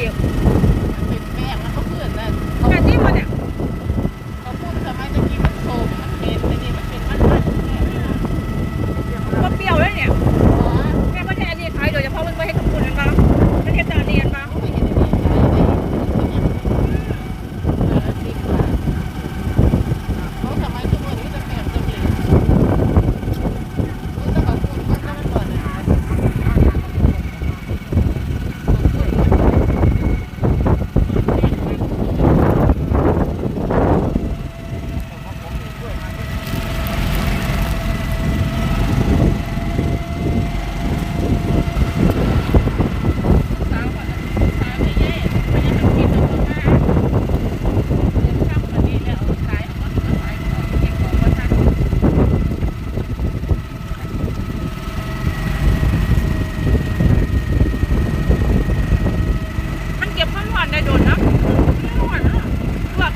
you.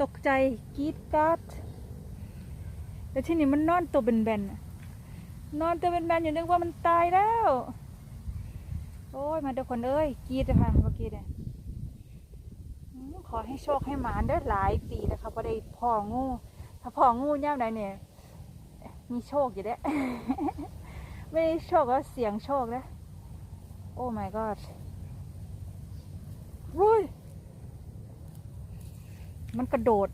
ตกใจกรีดกราดแต่ที่นี่มันนอนตัวเป็นแบนๆน่ะนอนตัวเป็นแบนๆอยู่นึกว่ามันตายแล้ว โอ้ยมาเดี๋ยวคนเอ้ยกรีดอะค่ะเมื่อกี้เนี่ยขอให้โชคให้หมานได้หลายปีแล้วค่ะพอได้พ่องูถ้าพ่องูย่ามใดเนี่ย มีโชคอยู่เด้ไม่ได้โชคแล้วเสียงโชคนะโอ้ my god รุย มันกระโดด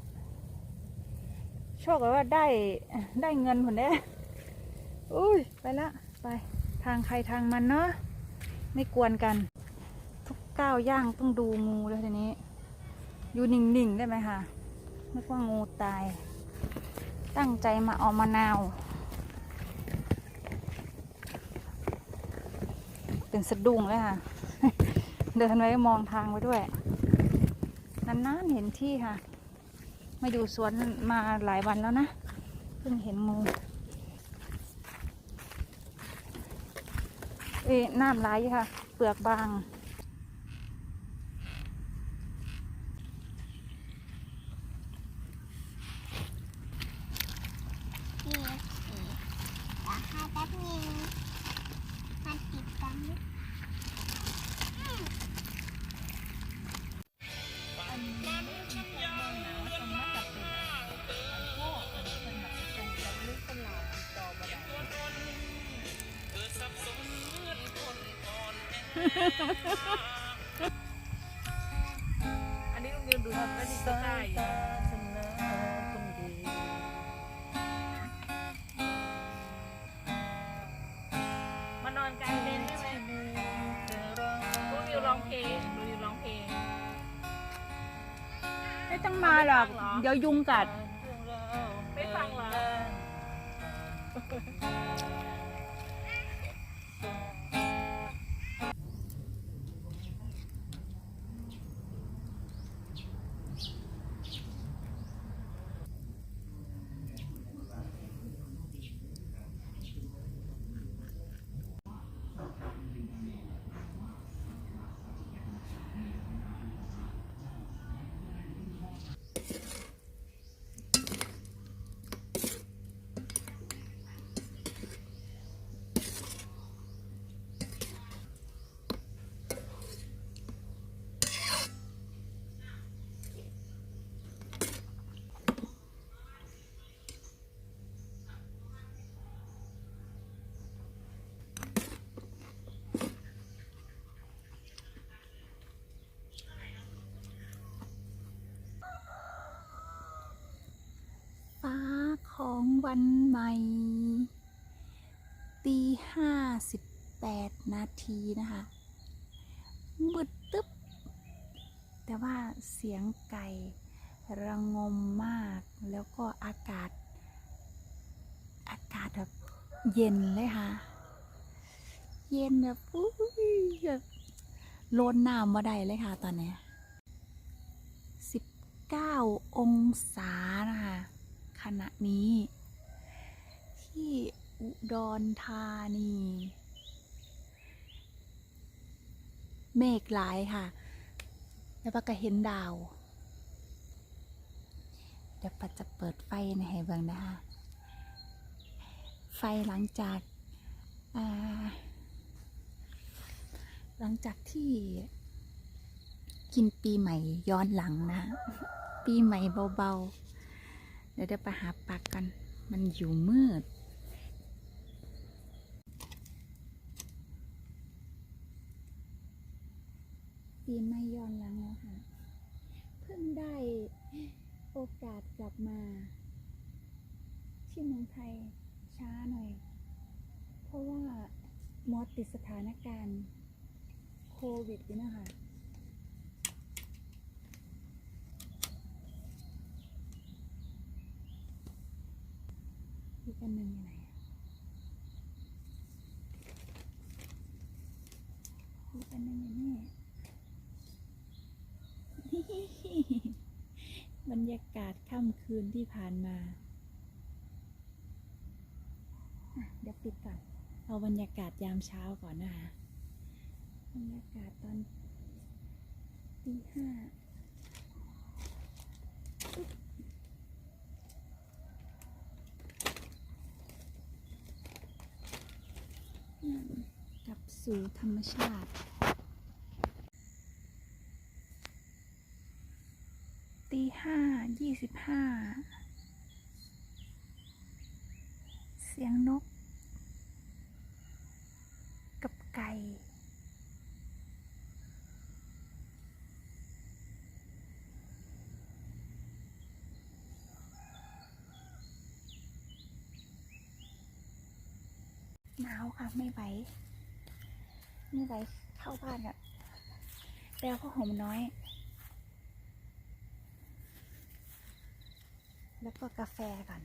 โชคเลยว่าได้ได้เงินผลได้อุ้ยไปละไปทางใครทางมันเนาะไม่กวนกัน ทุกก้าวย่างต้องดูงูเลยทีนี้ อยู่นิ่งๆได้ไหมคะนึกว่างูตาย ตั้งใจมาเอามะนาว เป็นสะดุ้งเลยค่ะ เดินไว้มองทางไว้ด้วยนานๆเห็นที่ค่ะ ไม่ดูสวนมาหลายวันแล้วนะ เพิ่งเห็นงู เอ้ยน้ำไหลค่ะ เปลือกบางนี่สิราคาแป๊บนึงมันติดกันนิด อันนี้ลุงยืนดูไม่ดีก็ได้มานอนกลางเต็นท์ได้ไหมลุงยืนร้องเพลงลุงยืนร้องเพลง ไม่ต้องมาหรอก เดี๋ยวยุงกัด วันใหม่ ตีห้าสิบแปดนาทีนะคะมืดตึ๊บ แต่ว่าเสียงไก่ระงมมาก แล้วก็อากาศ อากาศแบบเย็นเลยค่ะ เย็นแบบอุ้ยแบบโลนน้ำมาได้เลยค่ะตอนนี้สิบเก้าองศานะคะ ขณะนี้ ที่อุดรธานี เมฆหลายค่ะ แล้วปาก็เห็นดาว เดี๋ยวปัจะเปิดไฟในให้เบิ่งนะคะไฟหลังจากาหลังจากที่กินปีใหม่ย้อนหลังนะ ปีใหม่เบาๆ เดี๋ยวเดี๋ยวไปหาปากกัน มันอยู่มืด ปีไม่ย้อนหลังแล้วค่ะ เพิ่งได้โอกาสกลับมา ที่เมืองไทยช้าหน่อย เพราะว่ามอติดสถานการณ์โควิดอยู่นะคะอีกอันหนึ่งอยู่ไหนอะอีกอันหนึ่งอยู่นี่ บรรยากาศค่ำคืนที่ผ่านมา เดี๋ยวปิดก่อน เอาบรรยากาศยามเช้าก่อนนะคะ บรรยากาศตอนตีห้ากลับสู่ธรรมชาติห้ายี่ สิบห้า เสียงนก กับไก่หนาวค่ะ ไม่ไหวไม่ไหวเข้าบ้านอะแล้วก็ห่มน้อย แล้วก็กาแฟก่อน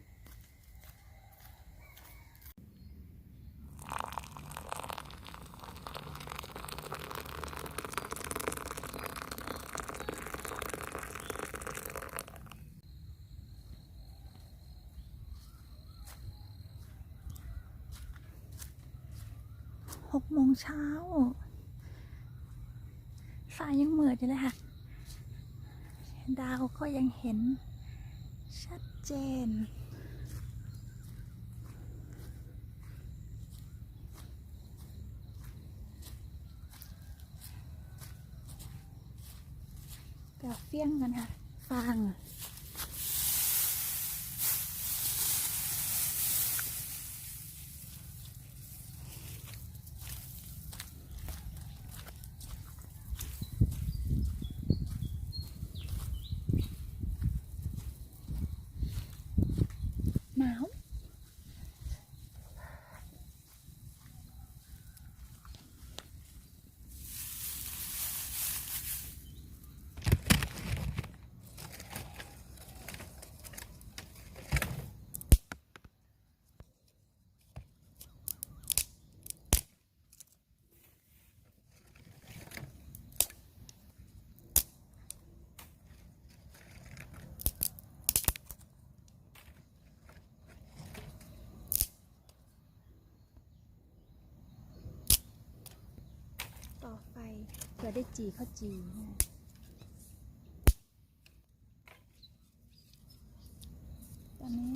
หกโมงเช้าฟ้ายังเหมือดอยู่เลยค่ะ ดาวก็ยังเห็น เจน เดี๋ยวเฟี้ยงกันค่ะ ฟัง เพื่อได้จีข้าวจีนะตอนนี้